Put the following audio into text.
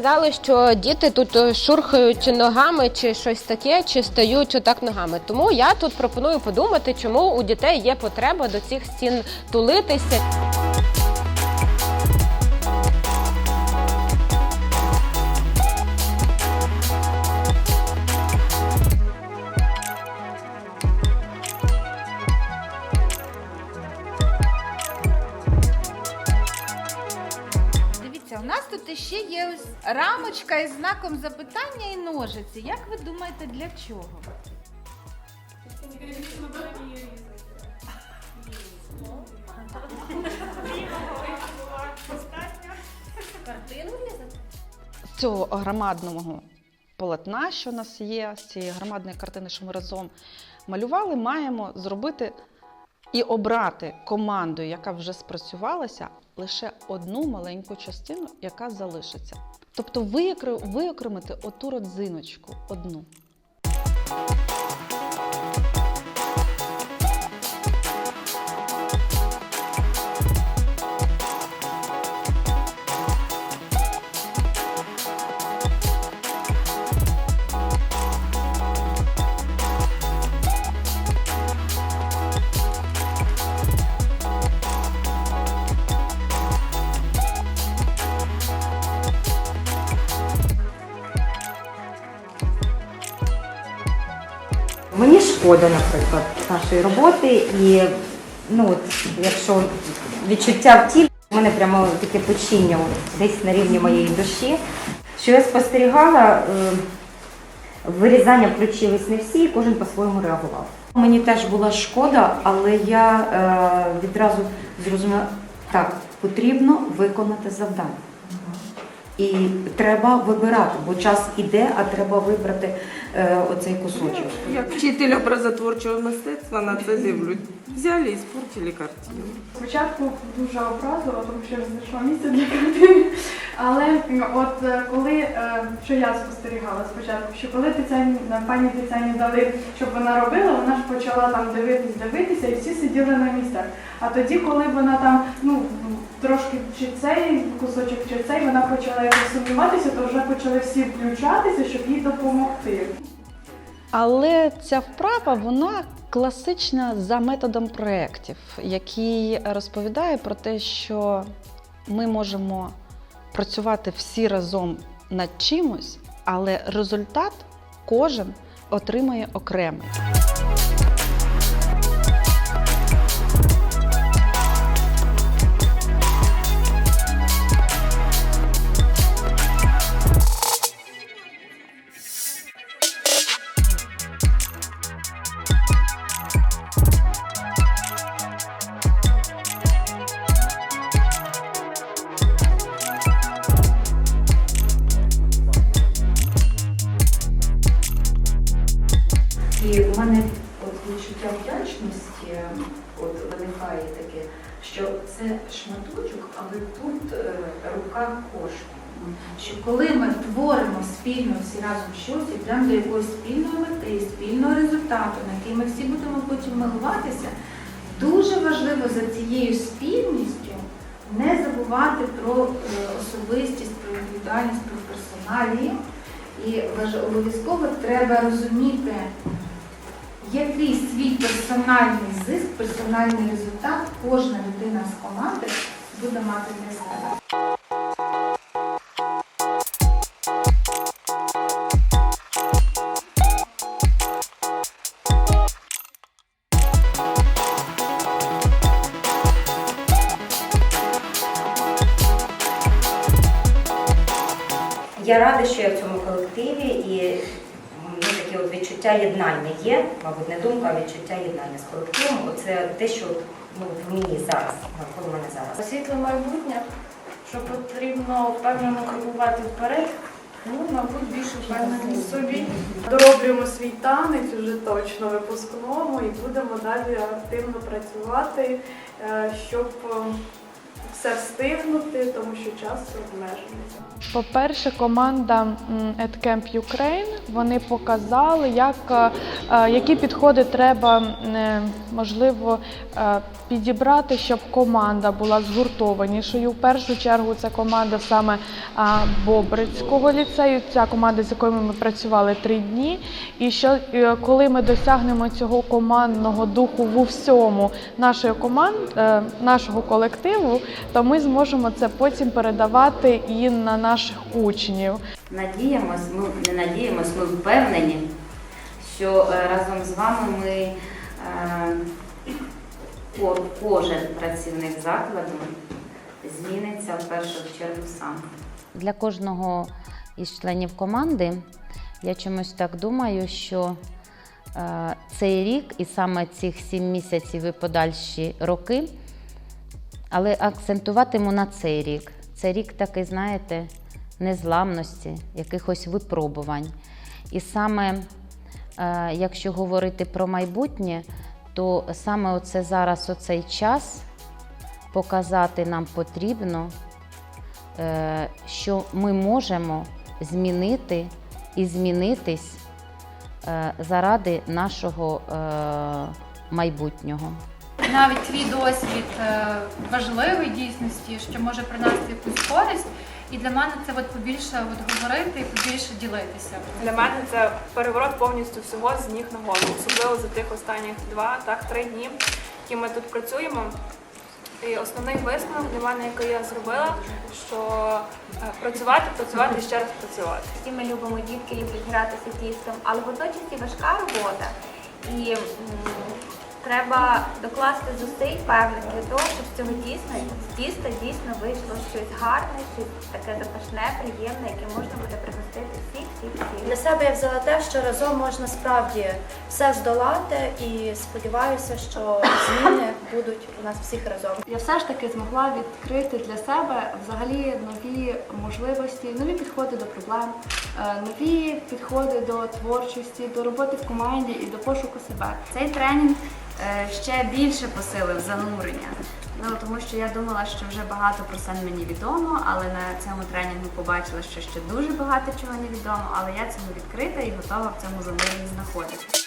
сказали, що діти тут е, шурхають ногами чи щось таке, чи стають отак ногами. Тому я тут пропоную подумати, чому у дітей є потреба до цих стін тулитися. Дивіться, у нас тут ще є ось рамочка із знаком запитання і ножиці. Як ви думаєте, для чого? з цього громадного полотна, що у нас є, з цієї громадної картини, що ми разом малювали, маємо зробити і обрати командою, яка вже спрацювалася, лише одну маленьку частину, яка залишиться. Тобто виокре- виокремити оту родзиночку одну. Мені шкода, наприклад, нашої роботи, і ну якщо відчуття в тілі, в мене прямо таке печіння десь на рівні моєї душі. Що я спостерігала, е, вирізання включились не всі, і кожен по-своєму реагував. Мені теж була шкода, але я е, відразу зрозуміла, так, потрібно виконати завдання. І треба вибирати, бо час іде, а треба вибрати е, оцей кусочок. Як вчитель образотворчого мистецтва на це дивлюсь. Взяли і спортили картину. Спочатку дуже образила, тому що я не знайшла місце для картини. Але от е, коли, е, що я спостерігала спочатку, що коли Тетяні, пані Тетяні дали, щоб вона робила, вона ж почала там дивитись, дивитися, і всі сиділи на місцях. А тоді, коли вона там, ну, трошки чи цей кусочок, чи цей, вона почала якось сумніватися, то вже почали всі включатися, щоб їй допомогти. Але ця вправа вона класична за методом проєктів, який розповідає про те, що ми можемо працювати всі разом над чимось, але результат кожен отримає окремий. Тут е, рука коштує. Що коли ми творимо спільно всі разом щось, йдемо до якоїсь спільної мети, спільного результату, на який ми всі будемо потім милуватися, дуже важливо за цією спільністю не забувати про е, особистість, про індивідуальність, про персоналії. І обов'язково треба розуміти, який свій персональний зиск, персональний результат кожна людина з команди буде мати для себе. Я рада, що я в цьому колективі і ну, таке от відчуття єднання є, мабуть, не думка, а відчуття єднання з колективом. Оце те, що мені зараз, навколо мене зараз. Світле майбутнє, що потрібно впевнено крокувати вперед, ну, мабуть, більше впевнені в собі. Дороблюємо свій танець уже точно випускному і будемо далі активно працювати, е, щоб е, все встигнути, тому що час обмежений. По-перше, команда EdCamp Ukraine вони показали, як, е, які підходи треба е, можливо е, підібрати, щоб команда була згуртованішою. В першу чергу це команда саме Бобрицького ліцею. Ця команда, з якою ми працювали три дні. І що е, коли ми досягнемо цього командного духу в всьому нашої команд, е, нашого колективу, то ми зможемо це потім передавати і на наших учнів. Надіємось, ми не надіємось, ми впевнені, що е, разом з вами ми е, кожен працівник закладу зміниться в першу чергу сам. Для кожного із членів команди я чомусь так думаю, що е, цей рік і саме цих сім місяців і подальші роки, але акцентуватиму на цей рік. Це рік такий, знаєте, незламності, якихось випробувань. І саме, якщо говорити про майбутнє, то саме оце зараз, оцей час показати нам потрібно е, що ми можемо змінити і змінитись е, заради нашого е, майбутнього. Навіть твій досвід е, важливий дійсності, що може принести якусь користь. І для мене це от побільше от говорити і побільше ділитися. Для мене це переворот повністю всього з ніг на голову, особливо за тих останніх два, так три дні, які ми тут працюємо. І основний висновок для мене, який я зробила, що е, працювати, працювати і ще раз працювати. Всі ми любимо дітки, люблять гратися тістом, але водночас і важка робота. І треба докласти зусиль певних для того, щоб з цього тіста, з тіста дійсно вийшло щось гарне, щось таке запашне, приємне, яке можна буде пригостити всіх, всіх, всіх. Для себе я взяла те, що разом можна справді все здолати, і сподіваюся, що зміни будуть у нас всіх разом. Я все ж таки змогла відкрити для себе взагалі нові можливості, нові підходи до проблем, е, нові підходи до творчості, до роботи в команді і до пошуку себе. Цей тренінг ще більше посилив занурення. Ну тому що я думала, що вже багато про сан мені відомо, але на цьому тренінгу побачила, що ще дуже багато чого не відомо, але я цьому відкрита і готова в цьому зануренні знаходитися.